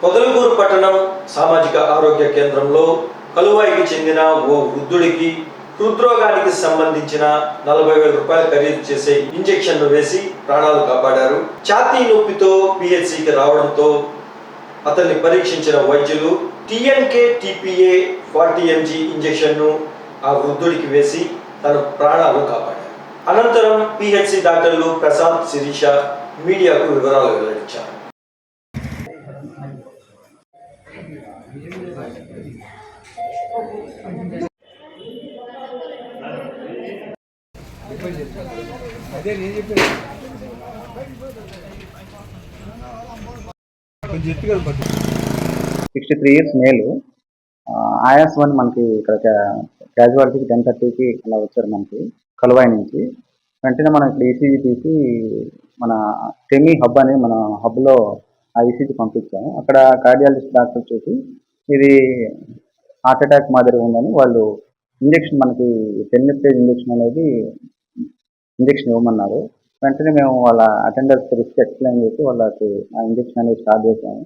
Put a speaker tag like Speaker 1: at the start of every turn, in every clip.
Speaker 1: పొదలకూరు పట్టణం సామాజిక ఆరోగ్య కేంద్రంలో కలువాయికి చెందిన ఓ వృద్ధుడికి హృద్రోగానికి సంబంధించిన నలభై వేల రూపాయలు ఖరీదు చేసే ఇంజెక్షన్ను వేసి ప్రాణాలు కాపాడారు. ఛాతీ నొప్పితో పిహెచ్సికి రావడంతో అతన్ని పరీక్షించిన వైద్యులు టిఎన్కే టిపిఏ ఫార్టీ ఎంజీ ఇంజెక్షన్ను ఆ వృద్ధుడికి వేసి తన ప్రాణాలు కాపాడారు. అనంతరం పిహెచ్సి డాక్టర్లు ప్రశాంత్ శిరీష మీడియాకు వివరాలు వెల్లడించారు.
Speaker 2: అదే నేను చెప్పాను
Speaker 3: సిక్స్టీ త్రీ ఇయర్స్ మేలు ఆయాస్ వన్ మనకి ఇక్కడ క్యాజువాలిటీకి టెన్ థర్టీకి అలా వచ్చారు మనకి కలువాయి నుంచి. వెంటనే మనం ఇక్కడ ఈసీజీ తీసి మన టెమీ హబ్ అని మన హబ్లో ఆ ఈసీజీ పంపించాము. అక్కడ కార్డియాలజిస్ట్ డాక్టర్ చూసి ఇది హార్ట్ అటాక్ మాదిరి ఉందని వాళ్ళు ఇంజెక్షన్ మనకి టెన్ పేజ్ ఇంజెక్షన్ అనేది ఇంజెక్షన్ ఇవ్వమన్నారు. వెంటనే మేము వాళ్ళ అటెండర్స్ రిస్క్ ఎక్స్ప్లెయిన్ చేసి వాళ్ళకి ఆ ఇంజెక్షన్ అనేది స్టార్ట్ చేసాము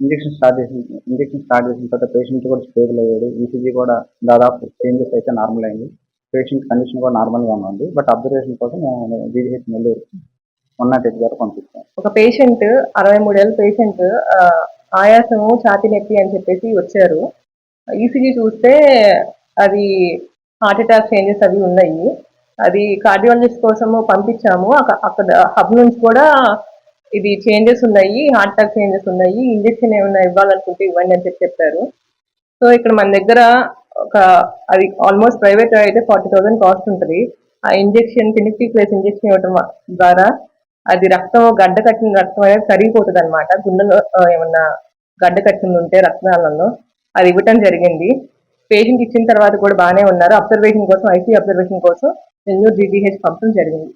Speaker 3: ఇంజెక్షన్ స్టార్ట్ చేసిన ఇంజెక్షన్ స్టార్ట్ చేసిన తర్వాత పేషెంట్ కూడా స్టేబుల్ అయ్యాడు. ఈసీజీ కూడా దాదాపు చేంజెస్ అయితే నార్మల్ అయింది. పేషెంట్ కండిషన్ కూడా నార్మల్గా ఉంది. బట్ అబ్జర్వేషన్ కోసం మేము జీజీహెచ్ నెల్లూరు వన్ గారు పంపిస్తాం
Speaker 4: ఒక పేషెంట్ అరవై మూడేళ్ళ పేషెంట్ ఆయాసము ఛాతి నొప్పి అని చెప్పేసి వచ్చారు. ఈసీజీ చూస్తే అది హార్ట్ అటాక్ చేంజెస్ అవి ఉన్నాయి. అది కార్డియాలజిస్ట్ కోసము పంపించాము. అక్కడ హబ్ నుంచి కూడా ఇది చేంజెస్ ఉన్నాయి హార్ట్ అటాక్ చేంజెస్ ఉన్నాయి. ఇంజెక్షన్ ఏమైనా ఇవ్వాలనుకుంటే ఇవ్వండి అని చెప్పి చెప్పారు. సో ఇక్కడ మన దగ్గర ఒక అది ఆల్మోస్ట్ ప్రైవేట్ అయితే ఫార్టీ థౌసండ్ కాస్ట్ ఉంటుంది. ఆ ఇంజెక్షన్ ఫినిఫ్టీ ప్లేస్ ఇంజెక్షన్ ఇవ్వడం ద్వారా అది రక్తం గడ్డ కట్టిన రక్తం అనేది కరిగిపోతుంది అనమాట గుండెలో ఏమన్నా గడ్డ కట్టింది ఉంటే రక్తనాళంలో అది ఇవ్వటం జరిగింది. పేషెంట్ ఇచ్చిన తర్వాత కూడా బాగానే ఉన్నారు. అబ్జర్వేషన్ కోసం ఐసీ అబ్జర్వేషన్ కోసం నెల్లూరు జీజీహెచ్ పంపడం జరిగింది.